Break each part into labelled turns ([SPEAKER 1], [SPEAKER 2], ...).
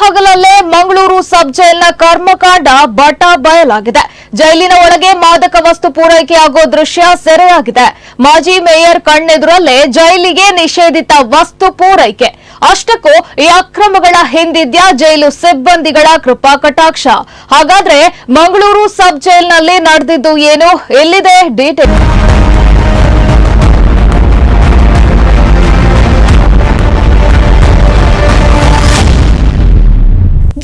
[SPEAKER 1] ಹಗಲಲ್ಲೇ ಮಂಗಳೂರು ಸಬ್ ಜೈಲ್ನ ಕರ್ಮಕಾಂಡ but ಬಯಲಾಗಿದೆ. ಜೈಲಿನ ಒಳಗೆ ಮಾದಕ ವಸ್ತು ಪೂರೈಕೆಯಾಗೋ ದೃಶ್ಯ ಸೆರೆಯಾಗಿದೆ. ಮಾಜಿ ಮೇಯರ್ ಕಣ್ಣೆದುರಲ್ಲೇ ಜೈಲಿಗೆ ನಿಷೇಧಿತ ವಸ್ತು ಪೂರೈಕೆ. ಅಷ್ಟಕ್ಕೂ ಈ ಅಕ್ರಮಗಳ ಹಿಂದಿದ್ಯಾ ಜೈಲು ಸಿಬ್ಬಂದಿಗಳ ಕೃಪಾ ಕಟಾಕ್ಷ. ಹಾಗಾದ್ರೆ ಮಂಗಳೂರು ಸಬ್ ಜೈಲ್ನಲ್ಲಿ ನಡೆದಿದ್ದು ಏನು? ಎಲ್ಲಿದೆ detail?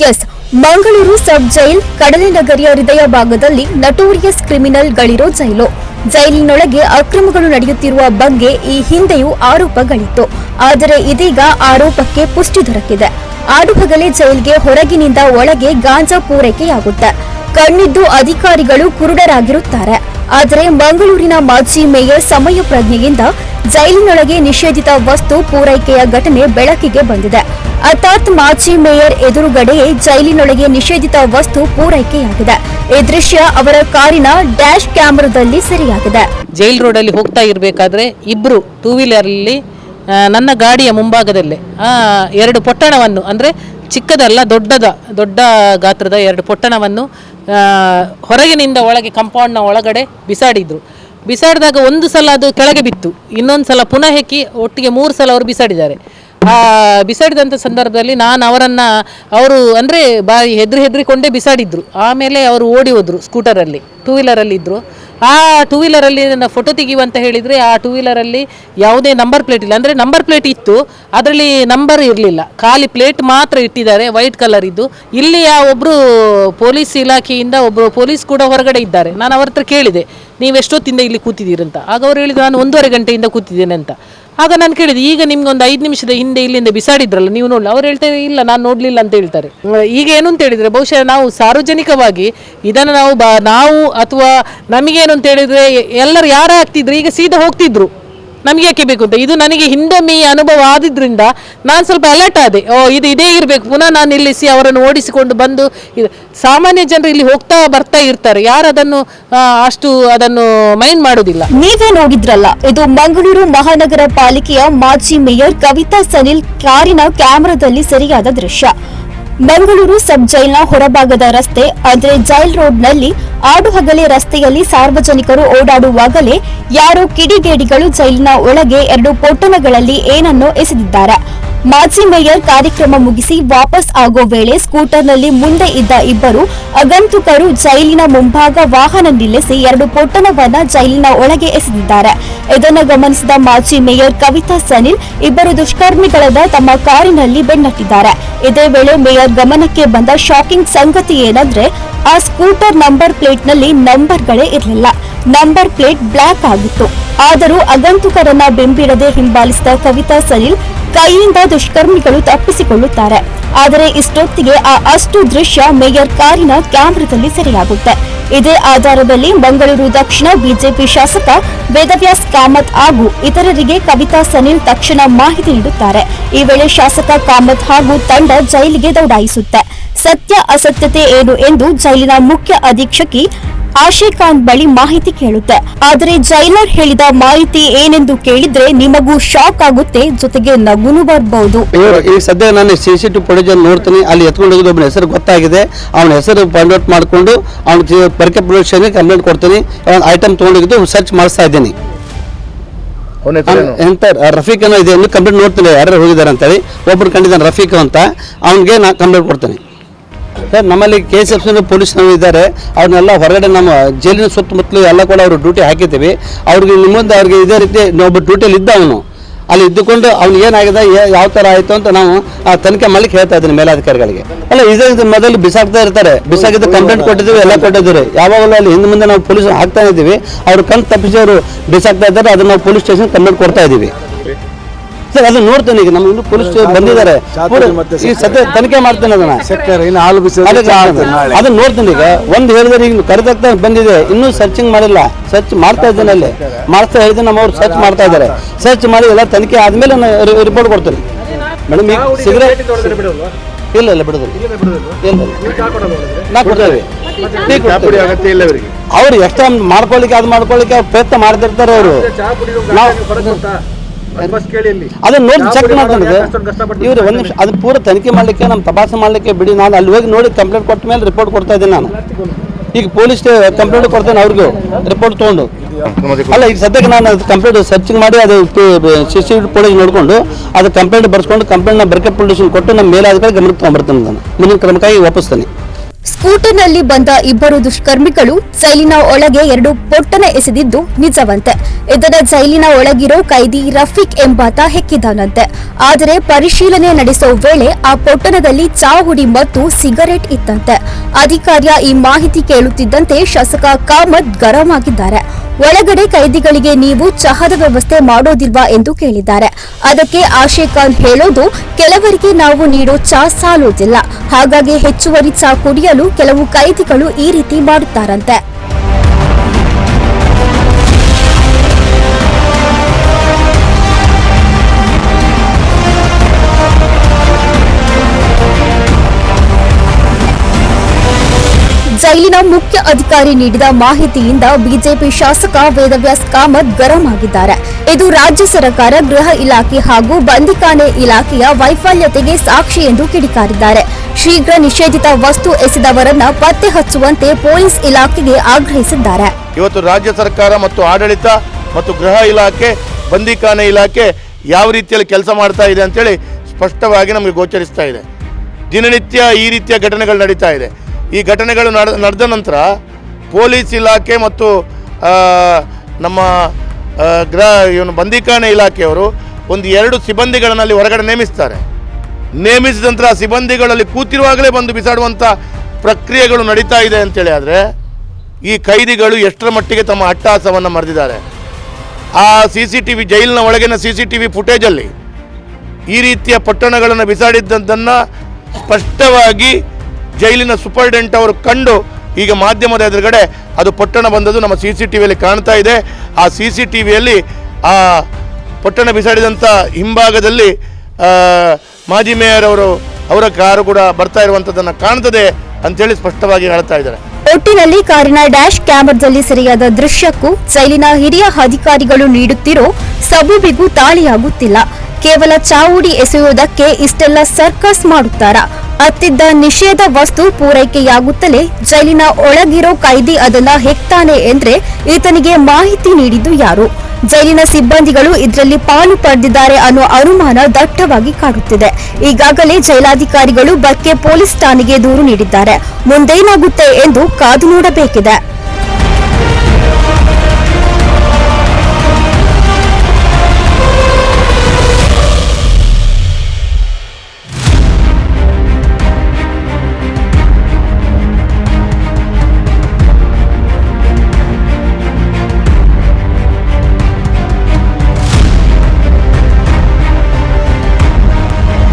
[SPEAKER 2] Yes, Mangaluru sub jail, ಕಡಲೆ ನಗರಿಯ ಹೃದಯ ಭಾಗದಲ್ಲಿ ನಟೋರಿಯಸ್ ಕ್ರಿಮಿನಲ್ಗಳಿರೋ ಜೈಲು. ಜೈಲಿನೊಳಗೆ ಅಕ್ರಮಗಳು ನಡೆಯುತ್ತಿರುವ ಬಗ್ಗೆ ಈ ಹಿಂದೆಯೂ ಆರೋಪಗಳಿತ್ತು. ಆದರೆ ಇದೀಗ ಆರೋಪಕ್ಕೆ ಪುಷ್ಟಿ ದೊರಕಿದೆ. ಆಡುಹಗಲೇ ಜೈಲ್ಗೆ ಹೊರಗಿನಿಂದ ಒಳಗೆ ಗಾಂಜಾ ಪೂರೈಕೆಯಾಗುತ್ತೆ. ಕಣ್ಣಿದ್ದು ಅಧಿಕಾರಿಗಳು ಕುರುಡರಾಗಿರುತ್ತಾರೆ. ಆದರೆ ಮಂಗಳೂರಿನ ಮಾಜಿ ಮೇಯರ್ ಸಮಯ ಪ್ರಜ್ಞೆಯಿಂದ ಜೈಲಿನೊಳಗೆ ನಿಷೇಧಿತ ವಸ್ತು ಪೂರೈಕೆಯ ಘಟನೆ ಬೆಳಕಿಗೆ ಬಂದಿದೆ. ಅರ್ಥಾತ್ ಮಾಜಿ ಮೇಯರ್ ಎದುರುಗಡೆಯೇ ಜೈಲಿನೊಳಗೆ ನಿಷೇಧಿತ ವಸ್ತು ಪೂರೈಕೆಯಾಗಿದೆ. ಈ ದೃಶ್ಯ ಅವರ ಕಾರಿನ ಡ್ಯಾಶ್ ಕ್ಯಾಮರಾದಲ್ಲಿ ಸೆರೆಯಾಗಿದೆ.
[SPEAKER 3] ಜೈಲ್ ರೋಡಲ್ಲಿ ಹೋಗ್ತಾ ಇರಬೇಕಾದ್ರೆ ಇಬ್ಬರು ಟೂ ವೀಲರಲ್ಲಿ ನನ್ನ ಗಾಡಿಯ ಮುಂಭಾಗದಲ್ಲಿ ಎರಡು ಪೊಟ್ಟಣವನ್ನು, ಅಂದರೆ ಚಿಕ್ಕದಲ್ಲ, ದೊಡ್ಡದ, ದೊಡ್ಡ ಗಾತ್ರದ ಎರಡು ಪೊಟ್ಟಣವನ್ನು ಹೊರಗಿನಿಂದ ಒಳಗೆ ಕಂಪೌಂಡ್ನ ಒಳಗಡೆ ಬಿಸಾಡಿದ್ರು. ಬಿಸಾಡಿದಾಗ ಒಂದು ಸಲ ಅದು ಕೆಳಗೆ ಬಿತ್ತು. ಇನ್ನೊಂದು ಸಲ ಪುನಃ ಹೆಕ್ಕಿ ಒಟ್ಟಿಗೆ ಮೂರು ಸಲ ಅವರು ಬಿಸಾಡಿದ್ದಾರೆ. ಆ ಬಿಸಾಡಿದಂಥ ಸಂದರ್ಭದಲ್ಲಿ ನಾನು ಅವರನ್ನು, ಅವರು ಅಂದರೆ ಬಾಯಿ ಹೆದ್ರಿ ಹೆದ್ರಿಕೊಂಡೇ ಬಿಸಾಡಿದ್ರು. ಆಮೇಲೆ ಅವರು ಓಡಿ ಹೋದರು ಸ್ಕೂಟರಲ್ಲಿ ಟೂ ವೀಲರಲ್ಲಿ ಇದ್ದರು ಆ ಟೂ ವೀಲರಲ್ಲಿ ನನ್ನ ಫೋಟೋ ತೆಗೆಯುವಂತ ಹೇಳಿದರೆ ಆ ಟೂ ವೀಲರಲ್ಲಿ ಯಾವುದೇ ನಂಬರ್ ಪ್ಲೇಟ್ ಇಲ್ಲ. ಅಂದರೆ ನಂಬರ್ ಪ್ಲೇಟ್ ಇತ್ತು, ಅದರಲ್ಲಿ ನಂಬರ್ ಇರಲಿಲ್ಲ. ಖಾಲಿ ಪ್ಲೇಟ್ ಮಾತ್ರ ಇಟ್ಟಿದ್ದಾರೆ ವೈಟ್ ಕಲರ್ ಇದ್ದು. ಆ ಒಬ್ಬರು ಪೊಲೀಸ್ ಇಲಾಖೆಯಿಂದ ಒಬ್ಬರು ಪೊಲೀಸ್ ಕೂಡ ಹೊರಗಡೆ ಇದ್ದಾರೆ. ನಾನು ಅವ್ರ ಹತ್ರ ಕೇಳಿದೆ ನೀವು ಎಷ್ಟೊತ್ತಿಂದ ಇಲ್ಲಿ ಕೂತಿದ್ದೀರಂತ? ಆಗ ಅವರು ಹೇಳಿದ್ರು, ನಾನು ಒಂದೂವರೆ ಗಂಟೆಯಿಂದ ಕೂತಿದ್ದೇನೆ ಅಂತ. ಆಗ ನಾನು ಕೇಳಿದೆ, ಈಗ ನಿಮ್ಗೆ ಒಂದು ಐದು ನಿಮಿಷದ ಹಿಂದೆ ಇಲ್ಲಿಂದ ಬಿಸಾಡಿದ್ರಲ್ಲ, ನೀವು ನೋಡಲಿ. ಅವ್ರು ಹೇಳ್ತಾರೆ, ಇಲ್ಲ, ನಾನು ನೋಡಲಿಲ್ಲ ಅಂತ ಹೇಳ್ತಾರೆ. ಈಗ ಏನು ಅಂತ ಹೇಳಿದ್ರೆ, ಬಹುಶಃ ನಾವು ಸಾರ್ವಜನಿಕವಾಗಿ ಇದನ್ನು ನಾವು ಬ, ನಾವು ಅಥವಾ ನಮಗೇನು ಅಂತ ಹೇಳಿದ್ರೆ, ಎಲ್ಲರೂ ಯಾರೇ ಆಗ್ತಿದ್ರು, ಈಗ ಸೀದಾ ಹೋಗ್ತಿದ್ರು. ನಮಗೆ ಯಾಕೆ ಬೇಕು ಅಂತ? ಇದು ನನಗೆ ಹಿಂದೊಮ್ಮೆ ಈ ಅನುಭವ ಆದಿದ್ರಿಂದ ನಾನು ಸ್ವಲ್ಪ ಅಲರ್ಟ್ ಆದೆ. ಓ, ಇದು ಇದೇ ಇರಬೇಕು. ಪುನಃ ನಾನು ನಿಲ್ಲಿಸಿ ಅವರನ್ನು ಓಡಿಸಿಕೊಂಡು ಬಂದು ಸಾಮಾನ್ಯ ಜನರು ಇಲ್ಲಿ ಹೋಗ್ತಾ ಬರ್ತಾ ಇರ್ತಾರೆ. ಯಾರು ಅದನ್ನು ಅಷ್ಟು ಅದನ್ನು ಮೈಂಡ್ ಮಾಡೋದಿಲ್ಲ.
[SPEAKER 2] ನೀವೇ ನೋಡಿದ್ರಲ್ಲ, ಇದು ಮಂಗಳೂರು ಮಹಾನಗರ ಪಾಲಿಕೆಯ ಮಾಜಿ ಮೇಯರ್ ಕವಿತಾ ಸನಿಲ್ ಕಾರಿನ ಕ್ಯಾಮೆರಾದಲ್ಲಿ ಸರಿಯಾದ ದೃಶ್ಯ. ಮಂಗಳೂರು ಸಬ್ ಜೈಲ್ನ ಹೊರಭಾಗದ ರಸ್ತೆ ಅಂದ್ರೆ ಜೈಲ್ ರೋಡ್ನಲ್ಲಿ ಆಡುಹಗಲೇ ರಸ್ತೆಯಲ್ಲಿ ಸಾರ್ವಜನಿಕರು ಓಡಾಡುವಾಗಲೇ ಯಾರೋ ಕಿಡಿಗೇಡಿಗಳು ಜೈಲಿನ ಒಳಗೆ ಎರಡು ಪೊಟ್ಟಣಗಳಲ್ಲಿ ಏನನ್ನೋ ಎಸೆದಿದ್ದಾರೆ. ಮಾಜಿ ಮೇಯರ್ ಕಾರ್ಯಕ್ರಮ ಮುಗಿಸಿ ವಾಪಸ್ ಆಗೋ ವೇಳೆ ಸ್ಕೂಟರ್ನಲ್ಲಿ ಮುಂದೆ ಇದ್ದ ಇಬ್ಬರು ಅಗಂತುಕರು ಜೈಲಿನ ಮುಂಭಾಗ ವಾಹನ ನಿಲ್ಲಿಸಿ ಎರಡು ಪೊಟ್ಟಣವನ್ನ ಜೈಲಿನ ಒಳಗೆ ಎಸೆದಿದ್ದಾರೆ. ಇದನ್ನು ಗಮನಿಸಿದ ಮಾಜಿ ಮೇಯರ್ ಕವಿತಾ ಸನಿಲ್, ಇಬ್ಬರು ದುಷ್ಕರ್ಮಿಗಳಾದ ತಮ್ಮ ಕಾರಿನಲ್ಲಿ ಬೆನ್ನಟ್ಟಿದ್ದಾರೆ. ಇದೇ ವೇಳೆ ಮೇಯರ್ ಗಮನಕ್ಕೆ ಬಂದ ಶಾಕಿಂಗ್ ಸಂಗತಿ ಏನಂದ್ರೆ, ಆ ಸ್ಕೂಟರ್ ನಂಬರ್ ಪ್ಲೇಟ್ನಲ್ಲಿ ನಂಬರ್ಗಳೇ ಇರಲಿಲ್ಲ. ನಂಬರ್ ಪ್ಲೇಟ್ ಬ್ಲಾಕ್ ಆಗಿತ್ತು. ಆದರೂ ಅಗಂತುಕರನ್ನ ಬೆಂಬಿಡದೆ ಹಿಂಬಾಲಿಸಿದ ಕವಿತಾ ಸನಿಲ್ ಕೈಯಿಂದ ದುಷ್ಕರ್ಮಿಗಳು ತಪ್ಪಿಸಿಕೊಳ್ಳುತ್ತಾರೆ. ಆದರೆ ಇಷ್ಟೊತ್ತಿಗೆ ಆ ಅಷ್ಟು ದೃಶ್ಯ ಮೇಯರ್ ಕಾರಿನ ಕ್ಯಾಮ್ರಾದಲ್ಲಿ ಸೆರೆಯಾಗುತ್ತೆ. ಇದೇ ಆಧಾರದಲ್ಲಿ ಮಂಗಳೂರು ದಕ್ಷಿಣ ಬಿಜೆಪಿ ಶಾಸಕ ವೇದವ್ಯಾಸ್ ಕಾಮತ್ ಹಾಗೂ ಇತರರಿಗೆ ಕವಿತಾ ಸನಿಲ್ ತಕ್ಷಣ ಮಾಹಿತಿ ನೀಡುತ್ತಾರೆ. ಈ ವೇಳೆ ಶಾಸಕ ಕಾಮತ್ ಹಾಗೂ ತಂಡ ಜೈಲಿಗೆ ದೌಡಾಯಿಸುತ್ತೆ. ಸತ್ಯ ಅಸತ್ಯತೆ ಏನು ಎಂದು ಜೈಲಿನ ಮುಖ್ಯ ಅಧೀಕ್ಷಕಿ ಆಶಿಕಾಂತ್ ಬಳಿ ಮಾಹಿತಿ ಕೇಳುತ್ತೆ. ಆದರೆ ಜೈಲರ್ ಹೇಳಿದ ಮಾಹಿತಿ ಏನೆಂದು ಕೇಳಿದ್ರೆ ನಿಮಗೂ ಶಾಕ್ ಆಗುತ್ತೆ ಜೊತೆಗೆ ನಗುನು ಬರಬಹುದು
[SPEAKER 4] ಈ ಸದ್ಯ ನಾನು ಸಿ ಸಿ ಟಿ ಫುಟೇಜ್ ನೋಡ್ತೀನಿ ಅಲ್ಲಿ ಎತ್ಕೊಂಡು ಹೋಗಿದ್ದು ಒಬ್ಬನ ಹೆಸರು ಗೊತ್ತಾಗಿದೆ. ಅವನ ಹೆಸರು ಫೈಂಡ್ ಔಟ್ ಮಾಡಿಕೊಂಡು ಅವ್ನ ಪರ್ಕೆ ಪ್ರೊಡಕ್ಷನ್ಗೆ ಕಂಪ್ಲೇಂಟ್ ಕೊಡ್ತೀನಿ. ಐಟಮ್ ತೊಗೊಂಡಿದ್ದು ಸರ್ಚ್ ಮಾಡಿಸ್ತಾ ಇದ್ದೀನಿ.
[SPEAKER 5] ಅವನ
[SPEAKER 4] ಎಂತ ರಫೀಕ್ ಅನ್ನೋ ಇದೆ ಇನ್ನು ಕಂಪ್ಲೇಂಟ್ ನೋಡ್ತೀನಿ. ಯಾರು ಹೋಗಿದ್ದಾರೆ ಅಂತೇಳಿ ಒಬ್ರು ಕಂಡಿದ್ದಾನೆ ರಫೀಕ್ ಅಂತ ಅವನಿಗೆ ನಾನು ಕಂಪ್ಲೇಂಟ್ ಕೊಡ್ತೀನಿ. ಸರ್, ನಮ್ಮಲ್ಲಿ ಕೆ ಎಸ್ ಎಫ್ ಪೊಲೀಸ್ನವರು ಇದ್ದಾರೆ. ಅವ್ರನ್ನೆಲ್ಲ ಹೊರಗಡೆ ನಮ್ಮ ಜೈಲಿನ ಸುತ್ತಮುತ್ತಲು ಎಲ್ಲ ಕೂಡ ಅವರು ಡ್ಯೂಟಿ ಹಾಕಿದ್ದೀವಿ. ಅವ್ರಿಗೆ ನಿಮ್ಮಂದು ಅವ್ರಿಗೆ ಇದೇ ರೀತಿ ಒಬ್ಬ ಡ್ಯೂಟಿಯಲ್ಲಿ ಇದ್ದ ಅವನು. ಅಲ್ಲಿ ಇದ್ದುಕೊಂಡು ಅವ್ನು ಏನಾಗಿದೆ ಯಾವ ಥರ ಆಯಿತು ಅಂತ ನಾವು, ಆ, ತನಿಖೆ ಮಾಡ್ಲಿಕ್ಕೆ ಹೇಳ್ತಾ ಇದ್ದೀನಿ ಮೇಲಾಧಿಕಾರಿಗಳಿಗೆ. ಅಲ್ಲ, ಇದೇ ಇದು ಮೊದಲು ಬಿಸಾಕ್ತಾ ಇರ್ತಾರೆ. ಬಿಸಾಕಿದ್ದು ಕಂಪ್ಲೇಂಟ್ ಕೊಟ್ಟಿದ್ದೀವಿ, ಎಲ್ಲ ಕೊಟ್ಟಿದ್ದೀವಿ ಯಾವಾಗಲೂ ಅಲ್ಲಿ ಹಿಂದೆ ಮುಂದೆ ನಾವು ಪೊಲೀಸ್ ಹಾಕ್ತಾ ಇದ್ದೀವಿ. ಅವ್ರು ಕಣ್ ತಪ್ಪಿಸಿ ಅವರು ಬಿಸಾಕ್ತಾ ಇದ್ದಾರೆ. ಅದನ್ನು ನಾವು ಪೊಲೀಸ್ ಸ್ಟೇಷನ್ ಕಂಪ್ಲೇಂಟ್ ಕೊಡ್ತಾ ಇದ್ದೀವಿ. ಸರ್ ಅದನ್ನ ನೋಡ್ತೇನೆ ಈಗ. ನಮ್ಗೆ ಇನ್ನು ಪೊಲೀಸ್ ಬಂದಿದ್ದಾರೆ. ಈ ಸದ್ಯ ತನಿಖೆ ಮಾಡ್ತೇನೆ ಅದನ್ನ. ಅದನ್ನ ನೋಡ್ತೇನೆ ಈಗ. ಒಂದು ಹೇಳಿದ್ರೆ ಈಗ ಕರೆದಾಗ್ತಾ ಬಂದಿದೆ. ಇನ್ನೂ ಸರ್ಚಿಂಗ್ ಮಾಡಿಲ್ಲ. ಸರ್ಚ್ ಮಾಡ್ತಾ ಇದ್ದೇನೆ ಅಲ್ಲಿ. ಮಾಡ್ತಾ ಹೇಳಿದ್ರೆ ನಮ್ಮ ಅವ್ರು ಸರ್ಚ್ ಮಾಡ್ತಾ ಇದ್ದಾರೆ. ಸರ್ಚ್ ಮಾಡಿ ಎಲ್ಲ ತನಿಖೆ ಆದ್ಮೇಲೆ ನಾನು ರಿಪೋರ್ಟ್ ಕೊಡ್ತೇನೆ. ಮೇಡಮ್ ಈಗ ಸಿಗರೇಟ್ ಇಲ್ಲ ಇಲ್ಲ ಬಿಡುದಿಲ್ಲ. ಇಲ್ಲ ನಾ ಕೊಡ್ತೇವೆ. ಟೀ
[SPEAKER 5] ಪುಡಿ
[SPEAKER 4] ಕೊಡ್ತೇವೆ.
[SPEAKER 5] ಇಲ್ಲ ಇವರಿಗೆ
[SPEAKER 4] ಅವ್ರು ಎಷ್ಟ ಮಾಡ್ಕೊಳ್ಳಿಕ್ಕೆ ಅದು ಮಾಡ್ಕೊಳ್ಳಿಕ್ಕೆ ಅವ್ರು ಪ್ರಯತ್ನ ಮಾಡ್ತಿರ್ತಾರೆ ಅವರು. ನಾವು ಅದನ್ನ ನೋಡಿ ಚೆಕ್
[SPEAKER 5] ಮಾಡ್ತಾನೆ
[SPEAKER 4] ಇವ್ರು ಒಂದು ನಿಮಿಷ ಅದು ಪೂರ ತನಿಖೆ ಮಾಡ್ಲಿಕ್ಕೆ ನಮ್ಮ ತಪಾಸಣೆ ಮಾಡ್ಲಿಕ್ಕೆ ಬಿಡಿ. ನಾನು ಅಲ್ಲಿ ಹೋಗಿ ನೋಡಿ ಕಂಪ್ಲೇಂಟ್ ಕೊಟ್ಟ ಮೇಲೆ ರಿಪೋರ್ಟ್ ಕೊಡ್ತಾ ಇದ್ದೀನಿ ನಾನು. ಈಗ ಪೊಲೀಸ್ ಕಂಪ್ಲೇಂಟ್ ಕೊಡ್ತೇನೆ ಅವ್ರಿಗೂ. ರಿಪೋರ್ಟ್ ತೊಗೊಂಡು. ಅಲ್ಲ ಈಗ ಸದ್ಯಕ್ಕೆ ನಾನು ಅದು ಕಂಪ್ಲೇಂಟ್ ಸರ್ಚಿಂಗ್ ಮಾಡಿ ಅದು ಸಿ ಸಿ ಪೊಲೀಸ್ ನೋಡಿಕೊಂಡು ಅದು ಕಂಪ್ಲೇಂಟ್ ಬರ್ಸ್ಕೊಂಡು ಕಂಪ್ಲೇಂಟ್ನ ಬರ್ಕೆ ಪೊಲೀಸ್ ಕೊಟ್ಟು ನಮ್ಮ ಮೇಲಾಧಿಕಾರಿ ಗಮನಕ್ಕೆ ತೊಗೊಂಡ್ಬರ್ತೀನಿ ನಾನು. ಮುಂದಿನ ಕ್ರಮಕ್ಕಾಗಿ ವಾಪಸ್ತಾನೆ
[SPEAKER 2] ಸ್ಕೂಟರ್ನಲ್ಲಿ ಬಂದ ಇಬ್ಬರು ದುಷ್ಕರ್ಮಿಗಳು ಜೈಲಿನ ಒಳಗೆ ಎರಡು ಪೊಟ್ಟಣ ಎಸೆದಿದ್ದು ನಿಜವಂತೆ. ಇದರ ಜೈಲಿನ ಒಳಗಿರೋ ಕೈದಿ ರಫೀಕ್ ಎಂಬಾತ ಹೆಕ್ಕಿದನಂತೆ. ಆದರೆ ಪರಿಶೀಲನೆ ನಡೆಸೋ ವೇಳೆ ಆ ಪೊಟ್ಟಣದಲ್ಲಿ ಚಾಹುಡಿ ಮತ್ತು ಸಿಗರೆಟ್ ಇತ್ತಂತೆ. ಅಧಿಕಾರಿಯ ಈ ಮಾಹಿತಿ ಕೇಳುತ್ತಿದ್ದಂತೆ ಶಾಸಕ ಕಾಮತ್ ಗರಂ ಆಗಿದ್ದಾರೆ. ಒಳಗಡೆ ಕೈದಿಗಳಿಗೆ ನೀವು ಚಹಾದ ವ್ಯವಸ್ಥೆ ಮಾಡೋದಿಲ್ವಾ ಎಂದು ಕೇಳಿದ್ದಾರೆ. ಅದಕ್ಕೆ ಆಶೆ ಖಾನ್ ಹೇಳೋದು, ಕೆಲವರಿಗೆ ನಾವು ನೀಡೋ ಚಾ ಸಾಲೋದಿಲ್ಲ. ಹಾಗಾಗಿ ಹೆಚ್ಚುವರಿ ಚಾ ಕುಡಿಯಲು ಕೆಲವು ಕೈದಿಗಳು ಈ ರೀತಿ ಮಾಡುತ್ತಾರಂತೆ. ಜೈಲಿನ ಮುಖ್ಯ ಅಧಿಕಾರಿ ನೀಡಿದ ಮಾಹಿತಿಯಿಂದ ಬಿಜೆಪಿ ಶಾಸಕ ವೇದವ್ಯಾಸ್ ಕಾಮತ್ ಗರಂ ಆಗಿದ್ದಾರೆ ಇದು ರಾಜ್ಯ ಸರ್ಕಾರ, ಗೃಹ ಇಲಾಖೆ ಹಾಗೂ ಬಂದಿಖಾನೆ ಇಲಾಖೆಯ ವೈಫಲ್ಯತೆಗೆ ಸಾಕ್ಷಿ ಎಂದು ಕಿಡಿಕಾರಿದ್ದಾರೆ. ಶೀಘ್ರ ನಿಷೇಧಿತ ವಸ್ತು ಎಸೆದವರನ್ನ ಪತ್ತೆ ಹಚ್ಚುವಂತೆ ಪೊಲೀಸ್ ಇಲಾಖೆಗೆ ಆಗ್ರಹಿಸಿದ್ದಾರೆ.
[SPEAKER 6] ಇವತ್ತು ರಾಜ್ಯ ಸರ್ಕಾರ ಮತ್ತು ಆಡಳಿತ ಮತ್ತು ಗೃಹ ಇಲಾಖೆ, ಬಂದಿಖಾನೆ ಇಲಾಖೆ ಯಾವ ರೀತಿಯಲ್ಲಿ ಕೆಲಸ ಮಾಡ್ತಾ ಇದೆ ಅಂತೇಳಿ ಸ್ಪಷ್ಟವಾಗಿ ನಮಗೆ ಗೋಚರಿಸ್ತಾ ಇದೆ. ದಿನನಿತ್ಯ ಈ ರೀತಿಯ ಘಟನೆಗಳು ನಡೀತಾ ಇದೆ. ಈ ಘಟನೆಗಳು ನಡ, ನಡೆದ ನಂತರ ಪೊಲೀಸ್ ಇಲಾಖೆ ಮತ್ತು ನಮ್ಮ ಗ್ರಹ ಇವನು ಬಂದಿಖಾನೆ ಇಲಾಖೆಯವರು ಒಂದು ಎರಡು ಸಿಬ್ಬಂದಿಗಳನ್ನು ಅಲ್ಲಿ ಹೊರಗಡೆ ನೇಮಿಸ್ತಾರೆ. ನೇಮಿಸಿದ ನಂತರ ಸಿಬ್ಬಂದಿಗಳಲ್ಲಿ ಕೂತಿರುವಾಗಲೇ ಬಂದು ಬಿಸಾಡುವಂಥ ಪ್ರಕ್ರಿಯೆಗಳು ನಡೀತಾ ಇದೆ ಅಂತೇಳಿ ಆದರೆ ಈ ಕೈದಿಗಳು ಎಷ್ಟರ ಮಟ್ಟಿಗೆ ತಮ್ಮ ಅಟ್ಟಹಾಸವನ್ನು ಮರೆದಿದ್ದಾರೆ. ಆ ಸಿ ಸಿ ಟಿ ವಿ ಜೈಲಿನ ಒಳಗಿನ ಸಿ ಸಿ ಟಿ ವಿ ಫುಟೇಜಲ್ಲಿ ಈ ರೀತಿಯ ಪಟ್ಟಣಗಳನ್ನು ಬಿಸಾಡಿದ್ದನ್ನು ಸ್ಪಷ್ಟವಾಗಿ ಜೈಲಿನ ಸೂಪರ್ಡೆಂಟ್ ಅವರು ಕಂಡು ಈಗ ಮಾಧ್ಯಮದ ಎದುರುಗಡೆ ಅದು ಪೊಟ್ಟಣ ಬಂದದ್ದು ನಮ್ಮ ಸಿ ಸಿ ಟಿ ವಿಯಲ್ಲಿ ಕಾಣ್ತಾ ಇದೆ. ಆ ಸಿ ಸಿ ಟಿ ವಿಯಲ್ಲಿ ಆ ಪೊಟ್ಟಣ ಬಿಸಾಡಿದಂಥ ಹಿಂಭಾಗದಲ್ಲಿ ಮಾಜಿ ಮೇಯರ್ ಅವರು, ಅವರ ಕಾರು ಕೂಡ ಬರ್ತಾ ಇರುವಂಥದ್ದನ್ನು ಕಾಣ್ತದೆ ಅಂತೇಳಿ ಸ್ಪಷ್ಟವಾಗಿ ಹೇಳ್ತಾ ಇದ್ದಾರೆ.
[SPEAKER 2] ಒಟ್ಟಿನಲ್ಲಿ ಕಾರಿನ ಡ್ಯಾಶ್ ಕ್ಯಾಮರಾದಲ್ಲಿ ಸರಿಯಾದ ದೃಶ್ಯಕ್ಕೂ ಜೈಲಿನ ಹಿರಿಯ ಅಧಿಕಾರಿಗಳು ನೀಡುತ್ತಿರೋ ಸಬೂಬಿಗೂ ತಾಳಿಯಾಗುತ್ತಿಲ್ಲ. ಕೇವಲ ಚಾವುಡಿ ಎಸೆಯುವುದಕ್ಕೆ ಇಷ್ಟೆಲ್ಲ ಸರ್ಕಸ್ ಮಾಡುತ್ತಾರಾ? ಅತ್ತಿದ್ದ ನಿಷೇಧ ವಸ್ತು ಪೂರೈಕೆಯಾಗುತ್ತಲೇ ಜೈಲಿನ ಒಳಗಿರೋ ಕೈದಿ ಅದನ್ನ ಹೆಕ್ತಾನೆ ಎಂದ್ರೆ ಈತನಿಗೆ ಮಾಹಿತಿ ನೀಡಿದ್ದು ಯಾರು? ಜೈಲಿನ ಸಿಬ್ಬಂದಿಗಳು ಇದರಲ್ಲಿ ಪಾಲು ಪಡೆದಿದ್ದಾರೆ ಅನ್ನೋ ಅನುಮಾನ ದಟ್ಟವಾಗಿ ಕಾಡುತ್ತಿದೆ. ಈಗಾಗಲೇ ಜೈಲಾಧಿಕಾರಿಗಳು ಬಕ್ಕೆ ಪೊಲೀಸ್ ಠಾಣೆಗೆ ದೂರು ನೀಡಿದ್ದಾರೆ. ಮುಂದೇನಾಗುತ್ತೆ ಎಂದು ಕಾದು ನೋಡಬೇಕಿದೆ.